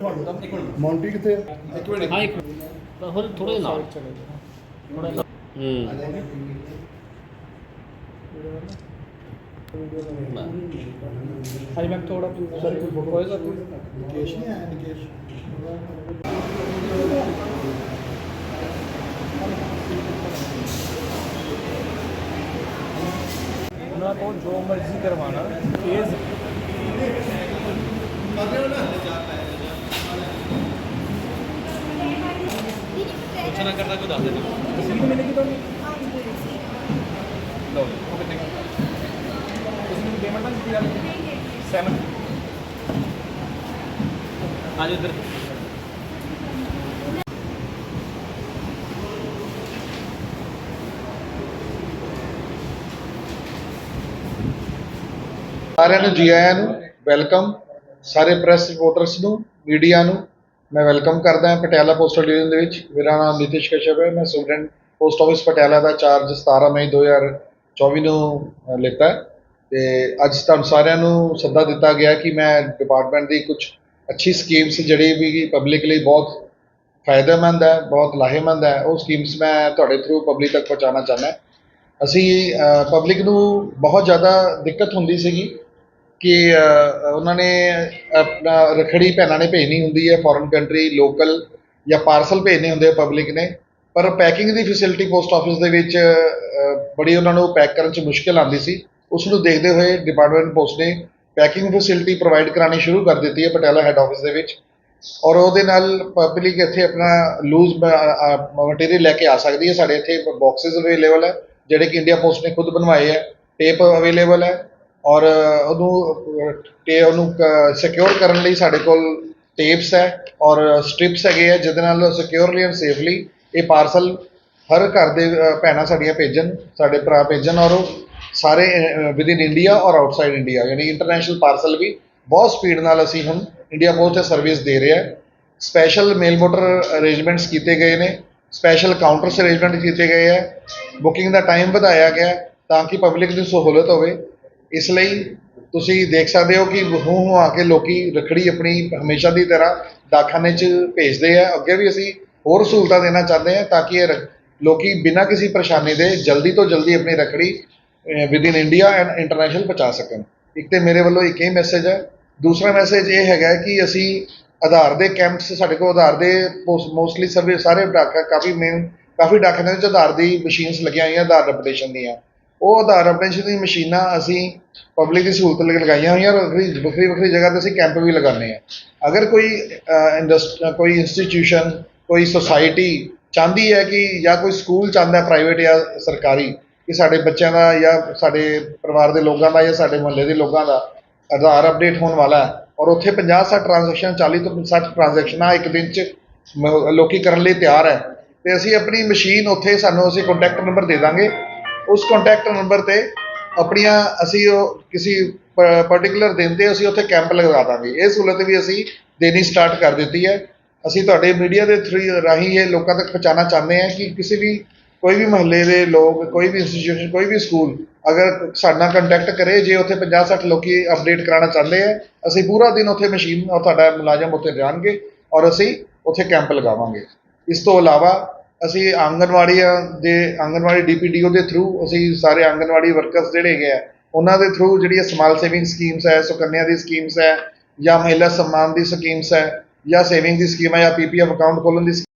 ਮੌਂਟੀ ਕਿੱਥੇ ਆ? ਹਾਂ ਇੱਕ ਹੋਰ ਥੋੜੇ ਨਾਲ। ਥੋੜਾ ਹੂੰ। ਹਾਂਜੀ ਮੈਮ ਥੋੜਾ ਸਰ ਕੋਈ ਫੋਟੋ ਹੋਏ ਸਰ ਨਿਕੇਸ਼ ਨਹੀਂ ਆਇਆ ਨਿਕੇਸ਼? ਉਹਨਾਂ ਕੋਲ ਜੋ ਮਰਜ਼ੀ ਕਰਵਾਣਾ ਇਹ ਕੁਛ ਨਾ ਕਰਦਾ ਕੋਈ ਦੱਸ ਦੇ ਤਸਵੀਰ ਮਿਲੇਗੀ ਤੁਹਾਨੂੰ? ਲਓ ਓਕੇ ਥੈਂਕ ਯੂ ਤੁਸੀਂ ਮੈਨੂੰ ਪੇਮੈਂਟ ਤਾਂ ਦਿੱਤੀ ਆ ਸੈਵਨ ਆਜੋ ਇੱਧਰ। ਸਾਰਿਆਂ ਨੂੰ ਜੀ ਆਇਆਂ ਨੂੰ ਵੈਲਕਮ ਸਾਰੇ ਪ੍ਰੈਸ ਰਿਪੋਰਟਰਸ ਨੂੰ ਮੀਡੀਆ ਨੂੰ ਮੈਂ ਵੈਲਕਮ ਕਰਦਾ ਹਾਂ ਪਟਿਆਲਾ ਪੋਸਟਲ ਡਿਵੀਜ਼ਨ ਦੇ ਵਿੱਚ। ਮੇਰਾ ਨਾਮ ਨਿਤਿਸ਼ ਕਸ਼ਪ ਹੈ। ਮੈਂ ਸੁਪਰਡੈਂਟ ਪੋਸਟ ਆਫਿਸ ਪਟਿਆਲਾ ਦਾ ਚਾਰਜ 17 ਮਈ 2024 ਨੂੰ ਲਿੱਤਾ ਹੈ। ਤੇ ਅੱਜ ਤੁਹਾਨੂੰ ਸਾਰਿਆਂ ਨੂੰ ਸੱਦਾ ਦਿੱਤਾ ਗਿਆ ਕਿ ਮੈਂ ਡਿਪਾਰਟਮੈਂਟ ਦੀ ਕੁਝ ਅੱਛੀ ਸਕੀਮਸ ਜਿਹੜੀ ਵੀ ਪਬਲਿਕ ਲਈ ਬਹੁਤ ਫਾਇਦੇਮੰਦ ਹੈ, ਬਹੁਤ ਲਾਹੇਮੰਦ ਹੈ, ਉਹ ਸਕੀਮਸ ਮੈਂ ਤੁਹਾਡੇ ਥਰੂ ਪਬਲਿਕ ਤੱਕ ਪਹੁੰਚਾਉਣਾ ਚਾਹੁੰਦਾ ਅਸੀਂ ਪਬਲਿਕ ਨੂੰ ਬਹੁਤ ਜ਼ਿਆਦਾ ਦਿੱਕਤ ਹੁੰਦੀ ਸੀਗੀ। ਕਿ ਉਹਨਾਂ ਨੇ ਆਪਣਾ ਰੱਖੜੀ ਭੈਣਾਂ ਨੇ ਭੇਜਣੀ ਹੁੰਦੀ ਹੈ ਫੋਰਨ ਕੰਟਰੀ ਲੋਕਲ ਜਾਂ ਪਾਰਸਲ ਭੇਜਣੇ ਹੁੰਦੇ ਆ ਪਬਲਿਕ ਨੇ। ਪਰ ਪੈਕਿੰਗ ਦੀ ਫੈਸਿਲਿਟੀ ਪੋਸਟ ਆਫਿਸ ਦੇ ਵਿੱਚ ਬੜੀ ਉਹਨਾਂ ਨੂੰ ਪੈਕ ਕਰਨ 'ਚ ਮੁਸ਼ਕਿਲ ਆਉਂਦੀ ਸੀ। ਉਸ ਨੂੰ ਦੇਖਦੇ ਹੋਏ ਡਿਪਾਰਟਮੈਂਟ ਪੋਸਟ ਨੇ ਪੈਕਿੰਗ ਫੈਸਿਲਿਟੀ ਪ੍ਰੋਵਾਈਡ ਕਰਾਉਣੀ ਸ਼ੁਰੂ ਕਰ ਦਿੱਤੀ ਹੈ ਪਟਿਆਲਾ ਹੈੱਡ ਆਫਿਸ ਦੇ ਵਿੱਚ। ਔਰ ਉਹਦੇ ਨਾਲ ਪਬਲਿਕ ਇੱਥੇ ਆਪਣਾ ਲੂਜ਼ ਮਟੀਰੀਅਲ ਲੈ ਕੇ ਆ ਸਕਦੀ ਹੈ। ਸਾਡੇ ਇੱਥੇ ਬਾਕਸਸ ਅਵੇਲੇਬਲ ਹੈ, ਜਿਹੜੇ ਕਿ ਇੰਡੀਆ ਪੋਸਟ ਨੇ ਖੁਦ ਬਣਵਾਏ ਹੈ। ਟੇਪ ਅਵੇਲੇਬਲ ਹੈ। ਔਰ ਉਹਨੂੰ, ਤੇ ਉਹਨੂੰ ਸਿਕਿਉਰ ਕਰਨ ਲਈ ਸਾਡੇ ਕੋਲ ਟੇਪਸ ਹੈ ਔਰ ਸਟ੍ਰਿਪਸ ਹੈਗੇ ਆ, ਜਿਹਦੇ ਨਾਲ ਸਿਕਿਉਰਲੀ ਐਂਡ ਸੇਫਲੀ ਇਹ ਪਾਰਸਲ ਹਰ ਘਰ ਦੇ ਭੈਣਾਂ ਸਾਡੀਆਂ ਭੇਜਣ, ਸਾਡੇ ਭਰਾ ਭੇਜਣ ਔਰ ਉਹ ਸਾਰੇ ਵਿਦ ਇਨ ਇੰਡੀਆ ਔਰ ਆਊਟਸਾਈਡ ਇੰਡੀਆ ਯਾਨੀ ਇੰਟਰਨੈਸ਼ਨਲ ਪਾਰਸਲ ਵੀ ਬਹੁਤ ਸਪੀਡ ਨਾਲ ਅਸੀਂ ਹੁਣ ਇੰਡੀਆ ਪੋਸਟ ਤੇ ਸਰਵਿਸ ਦੇ ਰਿਹਾ ਹਾਂ। ਸਪੈਸ਼ਲ ਮੇਲ ਮੋਟਰ ਅਰੇਂਜਮੈਂਟਸ ਕੀਤੇ ਗਏ ਨੇ ਸਪੈਸ਼ਲ ਕਾਊਂਟਰਸ ਅਰੇਂਜਮੈਂਟ ਕੀਤੇ ਗਏ ਹੈ। ਬੁਕਿੰਗ ਦਾ ਟਾਈਮ ਵਧਾਇਆ ਗਿਆ ਤਾਂ ਕਿ ਪਬਲਿਕ ਦੀ ਸਹੂਲਤ ਹੋਵੇ। ਇਸ ਲਈ ਤੁਸੀਂ ਦੇਖ ਸਕਦੇ ਹੋ ਕਿ ਹੂੰ ਹੂੰ ਆ ਕੇ ਲੋਕੀ ਰਖੜੀ ਆਪਣੀ ਹਮੇਸ਼ਾ ਦੀ ਤਰ੍ਹਾਂ ਡਾਕਖਾਨੇ 'ਚ ਭੇਜਦੇ ਆ। ਅੱਗੇ ਵੀ ਅਸੀਂ ਹੋਰ ਸਹੂਲਤਾਂ ਦੇਣਾ ਚਾਹੁੰਦੇ ਹਾਂ ਤਾਂ ਕਿ ਇਹ ਰ- ਲੋਕੀ ਬਿਨਾਂ ਕਿਸੇ ਪਰੇਸ਼ਾਨੀ ਦੇ ਜਲਦੀ ਤੋਂ ਜਲਦੀ ਆਪਣੀ rakhi within India and international ਪਹੁੰਚਾ ਸਕਣ। ਇੱਕ ਤੇ ਮੇਰੇ ਵੱਲੋਂ ਇੱਕ ਹੀ ਮੈਸੇਜ ਹੈ। ਦੂਸਰਾ ਮੈਸੇਜ ਇਹ ਹੈਗਾ ਕਿ ਅਸੀਂ ਆਧਾਰ ਦੇ ਕੈਂਪਸ ਸਾਡੇ ਕੋਲ ਆਧਾਰ ਦੇ ਮੋਸਟਲੀ ਸਰਵੇ ਸਾਰੇ ਡਾਕਾ ਕਾਫੀ ਮੇਨ ਕਾਫੀ ਡਾਕਖਾਨਿਆਂ ਵਿੱਚ ਆਧਾਰ ਦੀ ਮਸ਼ੀਨਸ ਲੱਗੀਆਂ ਹੋਈਆਂ, ਆਧਾਰ ਅਪਡੇਸ਼ਨ ਦੀਆਂ। ਉਹ ਆਧਾਰ ਅਪਡੇਸ਼ਨ ਦੀ ਮਸ਼ੀਨਾਂ ਅਸੀਂ ਪਬਲਿਕ ਦੀ ਸਹੂਲਤ ਲਈ ਲਗਾਈਆਂ ਹੋਈਆਂ ਔਰ ਵੱਖਰੀ ਵੱਖਰੀ ਵੱਖਰੀ ਜਗ੍ਹਾ ਤੇ ਅਸੀਂ ਕੈਂਪ ਵੀ ਲਗਾਉਂਦੇ ਆ ਅਗਰ ਕੋਈ ਇੰਡਸਟ ਕੋਈ ਇੰਸਟੀਟਿਊਸ਼ਨ ਕੋਈ ਸੁਸਾਇਟੀ ਚਾਹੁੰਦੀ ਹੈ ਕਿ ਜਾਂ ਕੋਈ ਸਕੂਲ ਚਾਹੁੰਦਾ ਪ੍ਰਾਈਵੇਟ ਜਾਂ ਸਰਕਾਰੀ ਕਿ ਸਾਡੇ ਬੱਚਿਆਂ ਦਾ ਜਾਂ ਸਾਡੇ ਪਰਿਵਾਰ ਦੇ ਲੋਕਾਂ ਦਾ ਜਾਂ ਸਾਡੇ ਮੁਹੱਲੇ ਦੇ ਲੋਕਾਂ ਦਾ ਆਧਾਰ ਅਪਡੇਟ ਹੋਣ ਵਾਲਾ ਹੈ ਔਰ ਉੱਥੇ 50 60 ਟ੍ਰਾਂਜੈਕਸ਼ਨ 40 ਤੋਂ 60 ਟ੍ਰਾਂਜੈਕਸ਼ਨਾਂ ਇੱਕ ਦਿਨ 'ਚ ਮ- ਲੋਕੀ ਕਰਨ ਲਈ ਤਿਆਰ ਹੈ। ਤੇ ਅਸੀਂ ਆਪਣੀ ਮਸ਼ੀਨ ਉੱਥੇ ਸਾਨੂੰ ਅਸੀਂ ਕੰਟੈਕਟ ਨੰਬਰ ਦੇ ਦਾਂਗੇ। ਉਸ ਕੰਟੈਕਟ ਨੰਬਰ ਤੇ ਆਪਣੀਆਂ ਅਸੀਂ ਉਹ ਕਿਸੇ ਪਾਰਟਿਕੂਲਰ ਦਿਨ ਤੇ ਅਸੀਂ ਉੱਥੇ ਕੈਂਪ ਲਗਾ ਦਾਂਗੇ। ਇਹ ਸਹੂਲਤ ਵੀ ਅਸੀਂ ਦੇਣੀ ਸਟਾਰਟ ਕਰ ਦਿੱਤੀ ਹੈ। ਅਸੀਂ ਤੁਹਾਡੇ ਮੀਡੀਆ ਦੇ ਥਰੂ ਰਾਹੀਂ ਇਹ ਲੋਕਾਂ ਤੱਕ ਪਹੁੰਚਾਉਣਾ ਚਾਹੁੰਦੇ ਹਾਂ ਕਿ ਕਿਸੇ ਵੀ, ਕੋਈ ਵੀ ਮਹੱਲੇ ਦੇ ਲੋਕ, ਕੋਈ ਵੀ ਇੰਸਟੀਟਿਊਸ਼ਨ ਕੋਈ ਵੀ ਸਕੂਲ ਅਗਰ ਸਾਡਾ ਕੰਟੈਕਟ ਕਰੇ, ਜੇ ਉੱਥੇ 50 60 ਲੋਕੀ ਅਪਡੇਟ ਕਰਾਉਣਾ ਚਾਹੁੰਦੇ ਆ ਅਸੀਂ ਪੂਰਾ ਦਿਨ ਉੱਥੇ ਮਸ਼ੀਨ ਔਰ ਤੁਹਾਡਾ ਮੁਲਾਜ਼ਮ ਉੱਥੇ ਜਾਣਗੇ ਔਰ ਅਸੀਂ ਉੱਥੇ ਕੈਂਪ ਲਗਾਵਾਂਗੇ। ਇਸ ਤੋਂ ਇਲਾਵਾ ਅਸੀਂ ਆਂਗਨਵਾੜੀ ਦੇ, ਆਂਗਨਵਾੜੀ ਡੀਪੀਡੀਓ ਦੇ ਥਰੂ ਅਸੀਂ ਸਾਰੇ ਆਂਗਨਵਾੜੀ ਵਰਕਰਸ ਜਿਹੜੇ ਹੈਗੇ ਆ, ਉਹਨਾਂ ਦੇ ਥਰੂ ਜਿਹੜੀਆਂ ਸਮਾਲ ਸੇਵਿੰਗ ਸਕੀਮਸ ਹੈ, ਸੁਕੰਨਿਆ ਦੀ ਸਕੀਮਸ ਹੈ ਜਾਂ ਮਹਿਲਾ ਸਨਮਾਨ ਦੀ ਸਕੀਮਸ ਹੈ ਜਾਂ ਸੇਵਿੰਗ ਦੀ ਸਕੀਮ ਹੈ ਜਾਂ ਪੀਪੀਐਫ ਅਕਾਊਂਟ ਖੋਲ੍ਹਣ ਦੀ